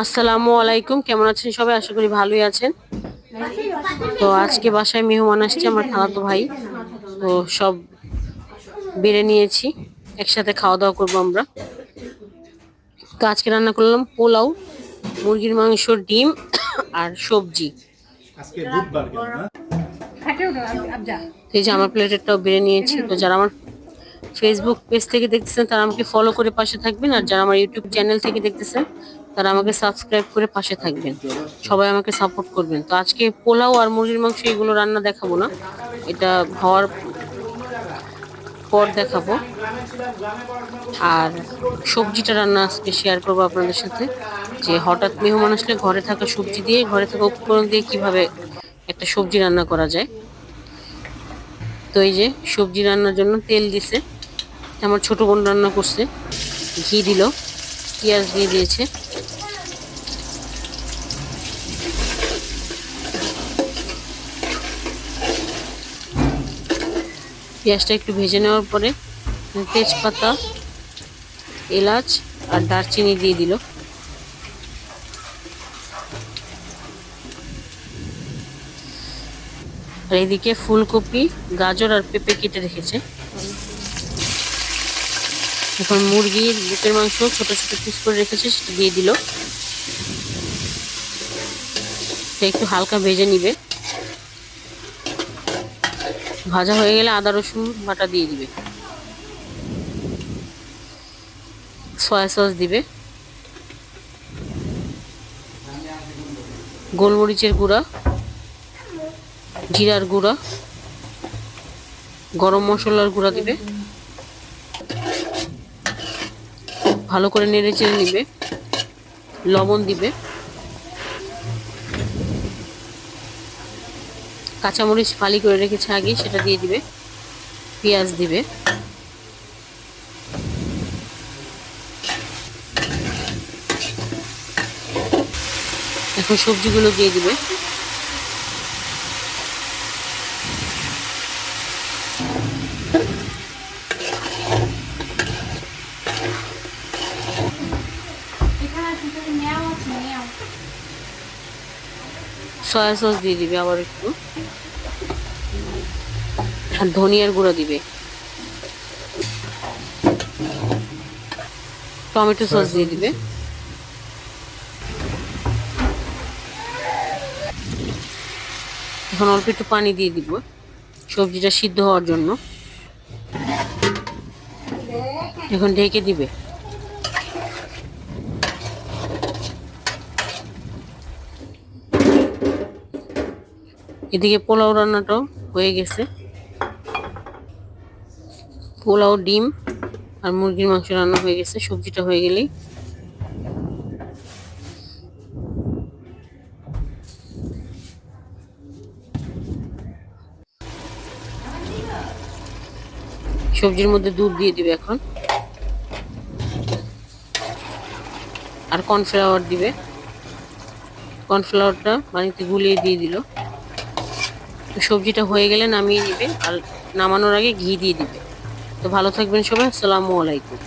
আসসালামু আলাইকুম কেমন আছেন সবাই? আশা করি ভালোই আছেন। তো আজকে বাসায় মেহমান আসছে আমার খালাতো ভাই। তো সব বেড়ে নিয়েছি একসাথে খাওয়া দাওয়া করব আমরা। তো আজকে রান্না করলাম পোলাও মুরগির মাংস ডিম আর সবজি। এই যে আমার প্লেটেরটাও বেড়ে নিয়েছি। তো যারা আমার ফেসবুক পেজ থেকে দেখতেছেন তারা আমাকে ফলো করে পাশে থাকবেন। আর যারা আমার ইউটিউব চ্যানেল থেকে দেখতেছেন তারা আমাকে সাবস্ক্রাইব করে পাশে থাকবেন। সবাই আমাকে সাপোর্ট করবেন। তো আজকে পোলাও আর মুরগির মাংস এগুলো রান্না দেখাবো না। এটা হওয়ার পর দেখাবো। আর সবজিটা রান্না আজকে শেয়ার করব আপনাদের সাথে। যে হঠাৎ মেহমান আসলে ঘরে থাকা সবজি দিয়ে, ঘরে থাকা উপকরণ দিয়ে কীভাবে একটা সবজি রান্না করা যায়। তো এই যে সবজি রান্নার জন্য তেল দিছে। আমার ছোট বোন রান্না করছে। ঘি দিল। পেঁয়াজ দিয়ে দিয়েছে। পেঁয়াজটা একটু ভেজে নেওয়ার পরে তেজপাতা, এলাচ আর দারচিনি দিয়ে দিল। আর এদিকে ফুলকপি, গাজর আর পেঁপে কেটে রেখেছে। এখন মুরগির বুকের মাংস ছোট ছোট পিস করে রেখেছে, সেটা দিয়ে দিল। একটু হালকা ভেজে নিবে। ভাজা হয়ে গেলে আদা রসুন বাটা দিয়ে দিবে। সয়া সস দিবে। গোলমরিচের গুঁড়া, জিরার গুঁড়া, গরম মশলার গুঁড়া দিবে। ভালো করে নেড়ে চেড়ে নিবে। লবণ দিবে। কাঁচামরিচ ফালি করে রেখেছে আগে, সেটা দিয়ে দিবে। পেঁয়াজ দিবে। এখন সবজিগুলো দিয়ে দিবে। সয়া সস দিয়ে দিবে আবার একটু। আর ধনিয়ার গুঁড়ো দিবে। টমেটো সস দিয়ে দিবে। এখন অল্প একটু পানি দিয়ে দিব। সবজিটা সিদ্ধ হওয়ার জন্য। এখন ঢেকে দিবে। এদিকে পোলাও রান্নাটাও হয়ে গেছে। পোলাও, ডিম আর মুরগির মাংস রান্না হয়ে গেছে, সবজিটা হয়ে গেলেই। সবজির মধ্যে দুধ দিয়ে দিবে এখন। আর কর্নফ্লাওয়ার দিবে। কর্নফ্লাওয়ারটা পানিতে গুলিয়ে দিয়ে দিল। সবজিটা হয়ে গেলে নামিয়ে নিবে। আর নামানোর আগে ঘি দিয়ে দিবে। তো ভালো থাকবেন সবাই। আসসালামু আলাইকুম।